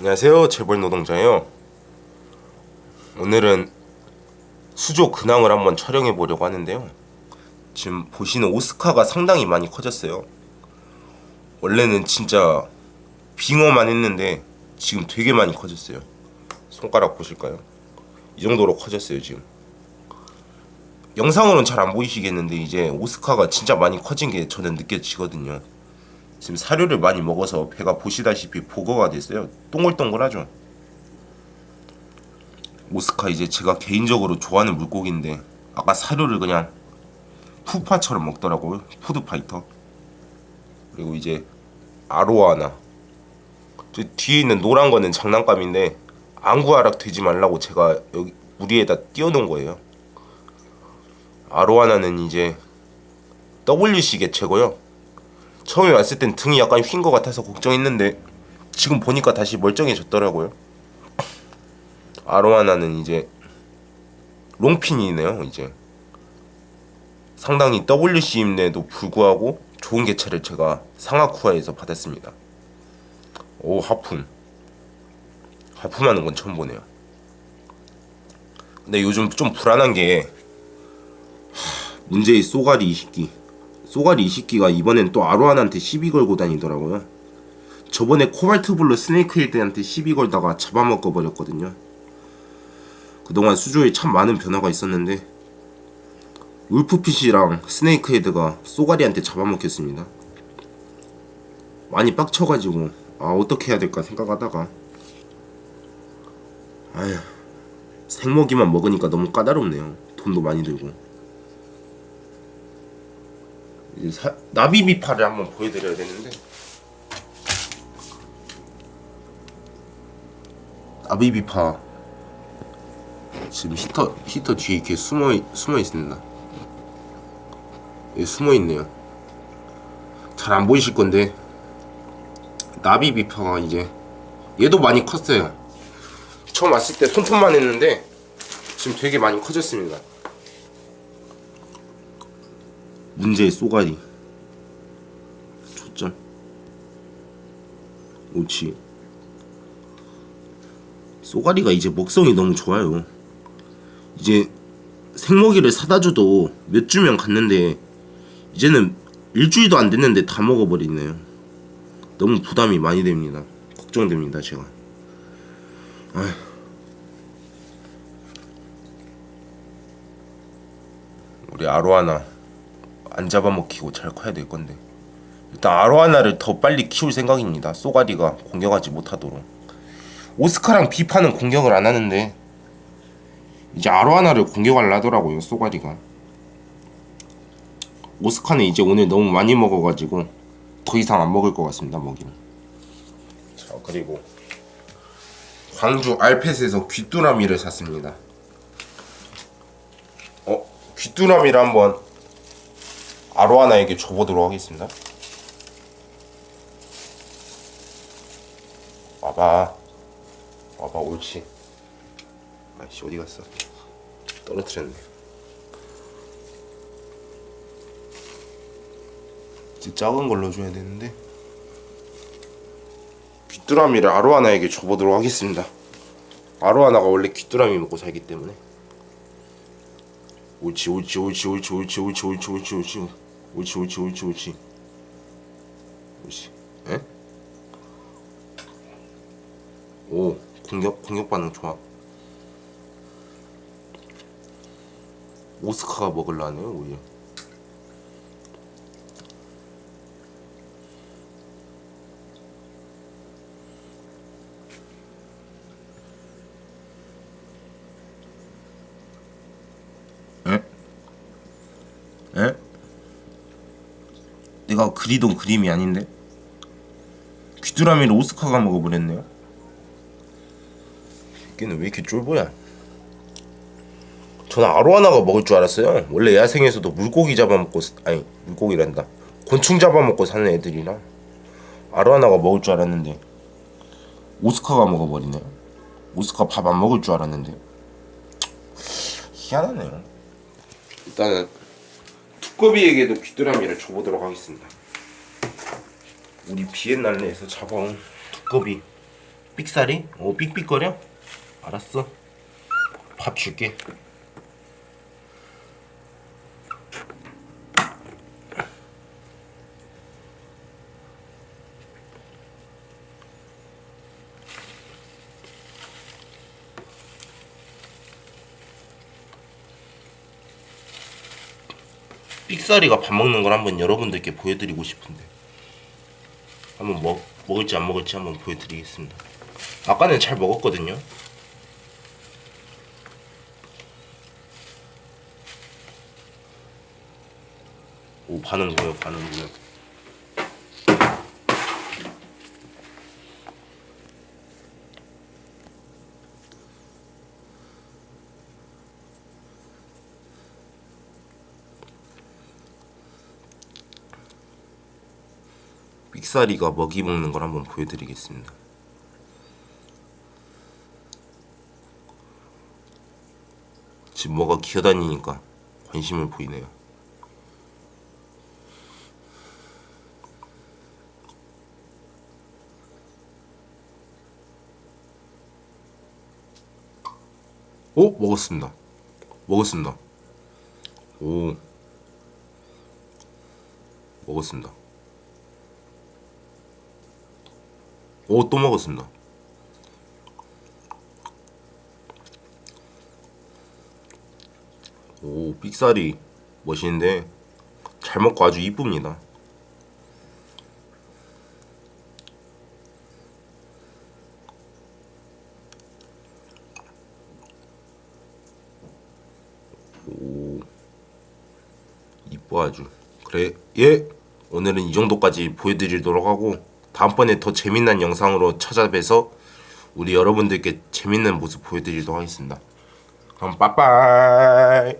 안녕하세요 재벌 노동자예요. 오늘은 수조 근황을 한번 촬영해 보려고 하는데요. 지금 보시는 오스카가 상당히 많이 커졌어요. 원래는 진짜 빙어만 했는데 지금 되게 많이 커졌어요. 손가락 보실까요? 이 정도로 커졌어요 지금. 영상으로는 잘 안 보이시겠는데 이제 오스카가 진짜 많이 커진 게 저는 느껴지거든요 지금 사료를 많이 먹어서 배가 보시다시피 보거가 됐어요. 동글동글하죠. 오스카 이제 제가 개인적으로 좋아하는 물고기인데 아까 사료를 그냥 푸파처럼 먹더라고요. 푸드파이터. 그리고 이제 아로아나. 저 뒤에 있는 노란 거는 장난감인데 안구하락 되지 말라고 제가 여기 물 위에다 띄워놓은 거예요. 아로아나는 이제 WC 개체고요. 처음에 왔을 땐 등이 약간 휜 것 같아서 걱정했는데 지금 보니까 다시 멀쩡해졌더라고요. 아로하나는 이제 롱핀이네요. 이제 상당히 WC임에도 불구하고 좋은 개체를 제가 상하쿠아에서 받았습니다. 오 하품 하품하는 건 처음 보네요. 근데 요즘 좀 불안한 게 하, 문제의 쏘가리 이식기 쏘가리 이식기가 이번엔 또 아로한한테 시비 걸고 다니더라고요. 저번에 코발트 블루 스네이크 힐드한테 시비 걸다가 잡아먹어 버렸거든요. 그동안 수조에 참 많은 변화가 있었는데 울프핏이랑 스네이크 헤드가 쏘가리한테 잡아먹혔습니다. 많이 빡쳐가지고 아 어떻게 해야 될까 생각하다가 아휴 생먹이만 먹으니까 너무 까다롭네요. 돈도 많이 들고. 사, 나비 비파를 한번 보여드려야 되는데 나비 비파 지금 히터 히터 뒤에 이렇게 숨어 있- 숨어 있습니다. 예, 숨어 있네요. 잘 안 보이실 건데 나비 비파가 이제 얘도 많이 컸어요. 처음 왔을 때 손톱만 했는데 지금 되게 많이 커졌습니다. 문제의 쏘가리. 초점 옳지. 쏘가리가 이제 먹성이 너무 좋아요. 이제 생먹이를 사다 줘도 몇 주면 갔는데 이제는 일주일도 안 됐는데 다 먹어버리네요. 너무 부담이 많이 됩니다. 걱정됩니다 제가. 아휴. 우리 아로하나 안 잡아먹히고 잘 커야 될 건데 일단 아로하나를 더 빨리 키울 생각입니다. 쏘가리가 공격하지 못하도록 오스카랑 비파는 공격을 안 하는데 이제 아로하나를 공격을 하더라고요. 쏘가리가 오스카는 이제 오늘 너무 많이 먹어가지고 더 이상 안 먹을 것 같습니다. 먹이는 자 그리고 광주 알펫에서 귀뚜라미를 샀습니다. 어 귀뚜라미를 한번 아로하나에게 줘보도록 하겠습니다. 와봐, 와봐, 옳지. 아이씨 어디 갔어? 떨어뜨렸네. 이제 작은 걸로 줘야 되는데 귀뚜라미를 아로하나에게 줘보도록 하겠습니다. 아로하나가 원래 귀뚜라미 먹고 살기 때문에. 옳지 옳지 옳지 옳지 옳지 옳지 옳지 옳지 옳지 옳지 옳지 옳지 옳지. 옳지. 에? 오 공격 공격 반응 좋아. 오스카가 먹을라네요 오히려 내가 그리던 그림이 아닌데? 귀뚜라미를 오스카가 먹어버렸네요. 걔는 왜 이렇게 쫄보야? 저는 아로하나가 먹을 줄 알았어요. 원래 야생에서도 물고기 잡아먹고 사- 아니 물고기란다. 곤충 잡아먹고 사는 애들이라 아로하나가 먹을 줄 알았는데 오스카가 먹어버리네요. 오스카 밥 안 먹을 줄 알았는데 희한하네요. 일단은 두꺼비에게도 귀뚜라미를 줘보도록 하겠습니다. 우리 비엔날레에서 잡아온 두꺼비 삑사리? 오 삑삑거려? 알았어 밥 줄게 삑사리가 밥 먹는 걸 한번 여러분들께 보여드리고 싶은데. 한번 먹, 먹을지 안 먹을지 한번 보여드리겠습니다. 아까는 잘 먹었거든요. 오 반응 보여 반응 보여 삑사리가 먹이 먹는 걸 한번 보여드리겠습니다. 지금 뭐가 기어다니니까 관심을 보이네요. 오 먹었습니다. 먹었습니다. 오 먹었습니다. 오 또 먹었습니다. 오 삑사리 멋있는데 잘 먹고 아주 이쁩니다. 오 이뻐 아주 그래 예 오늘은 이 정도까지 보여드리도록 하고 다음번에 더 재밌는 영상으로 찾아뵈서 우리 여러분들께 재밌는 모습 보여드리도록 하겠습니다. 그럼 빠빠이